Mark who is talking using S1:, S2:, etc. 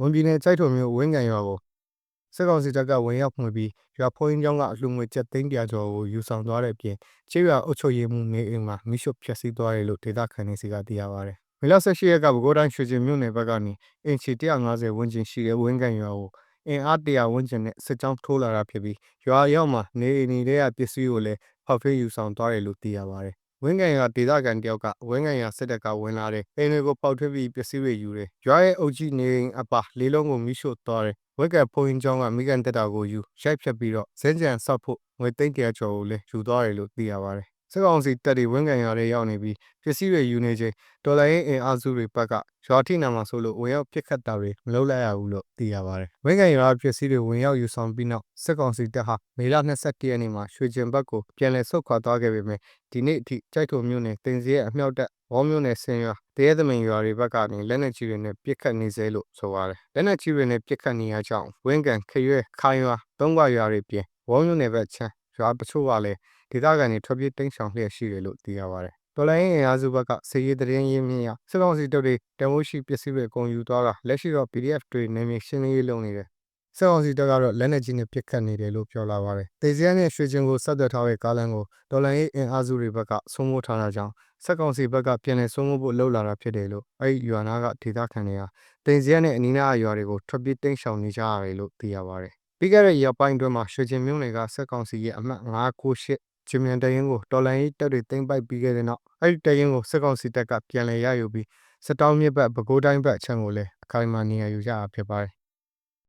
S1: ဝန်ပြည်နယ်ကြိုက်ထုံမြို့ဝင်းကန်ရွာကိုစစ်ကောင်စီတပ်ကဝင်ရောက်မှုပြီးရွာဖိုးရင်ကျောင်းကအလှူငွေကျပ်သိန်းတရာကျော်ကိုယူဆောင်သွားတဲ့အပြင်ချေးရွာအုပ်ချုပ်ရေးမှုနေအိမ်မှာမိရှုဖျက်ဆီးသွားတယ်လို့ဒေသခံတွေစီကသိရပါတယ်။မေလ18ရက်ကပဲခူးတိုင်းရွှေကျင်မြို့နယ်ဘက်ကနေအင်ချီ150ဝန်းကျင်ရှိတဲ့ဝင်းကန်ရွာကိုအင်အား100ဝန်းကျင်နဲ့စစ်ကြောင်းထိုးလာတာဖြစ်ပြီးရွာရောက်မှာနေအိမ်တွေကပစ္စည်းကိုလည်းဖောက်ထွင်းယူဆောင်သွားတယ်လို့သိရပါတယ်။ ဝင်းကန်ရွာဒေသခံတယောက်ကဝင်းကန်ရွာစစ်တပ်ကဝင်လာတဲ့အိမ်တွေကိုဖောက်ထွင်းပြီးပစ္စည်းတွေယူတယ်။ရွာရဲ့အုပ်ကြီးနေအိမ်အပါလေးလုံးကိုမိရှို့သွားတယ်။ဝက်ကဖုန်ရင်ကျောင်းကမိကန်တက်တာကိုယူရိုက်ဖြတ်ပြီးတော့ဇင်းကြံဆောက်ဖို့ငွေသိန်းတရာကျော်ကိုလည်းယူသွားတယ်လို့သိရပါတယ်။ စစ်ကောင်စီတပ်တွေဝင်းကန်ရွာတွေရောက်နေပြီးပစ္စည်းတွေယူနေချိန်တော်လိုင်းအင်အားစုတွေဘက်ကရွာထိနာမှာဆိုလို့ဝင်ရောက်ပစ်ခတ်တာတွေမလုပ်လိုက်ရဘူးလို့သိရပါတယ်။ဝင်းကန်ရွာပစ္စည်းတွေဝင်ရောက်ယူဆောင်ပြီးနောက်စစ်ကောင်စီတပ်ဟာမေလ22ရက်နေ့မှာရွှေကျင်ဘက်ကိုပြန်လည်ဆုတ်ခွာသွားခဲ့ပေမဲ့ဒီနေ့အထိကြိုက်ထုံမြို့နယ်တင်စီရဲ့အမြောက်တပ်ဝေါမြို့နယ်ဆင်ရွာတရဲသမင်ရွာတွေဘက်ကနေလက်နက်ကြီးတွေနဲ့ပစ်ခတ်နေစေလို့ဆိုပါတယ်။လက်နက်ကြီးတွေနဲ့ပစ်ခတ်နေရကြောင်းဝင်းကန်ခရွဲခိုင်ရွာသုံးခွရွာတွေပြင်ဝေါမြို့နယ်ဘက်ချမ်းရွာတချို့ကလည်း ဒေသခံတွေထွက်ပြေးတိမ်းရှောင်လျက်ရှိတယ်လို့သိရပါတယ်။တော်လိုင်းအင်အားစုဘက်ကစစ်ရေးတရင်ရင်းမြစ်ရစစ်ကောင်စီတပ်တွေတမိုးရှိပစ္စည်းတွေအကုန်ယူသွားတာလက်ရှိတော့ PDF တွေနေမြေရှင်းလင်းရေးလုပ်နေတယ်။စစ်ကောင်စီတပ်ကတော့လက်နက်ကြီးနဲ့ပစ်ခတ်နေတယ်လို့ပြောလာပါတယ်။တေဇီယန်နဲ့ရွှေကျင်ကိုဆက်သွယ်ထားတဲ့ကားလမ်းကိုတော်လိုင်းအင်အားစုတွေဘက်ကဆုံးမိုးထားတာကြောင့်စက်ကောင်စီဘက်ကပြန်လည်ဆုံးမိုးဖို့လှုပ်လာတာဖြစ်တယ်လို့အဲ့ဒီရွာနာကဒေသခံတွေကတင်စီရက်နဲ့အနီးနားရွာတွေကိုထွက်ပြေးတိမ်းရှောင်နေကြရတယ်လို့သိရပါတယ်။ပြီးခဲ့တဲ့ရက်ပိုင်းအတွင်းမှာရွှေကျင်မြို့နယ်ကစက်ကောင်စီရဲ့အမှတ်998 ဂျင်မြန်တရင်ကိုတော်လိုင်းရေးတပ်တွေသိမ်းပိုက်ပြီးခဲ့တဲ့နောက်အဲ့ဒီတရင်ကိုစက်ကောင်စီတပ်ကပြန်လည်ရယူပြီးစတောင်းမြစ်ဘက်ပဲခူးတိုင်းဘက်အချမ်းကိုလည်းအခိုင်အမာနေရာယူကြတာဖြစ်ပါတယ်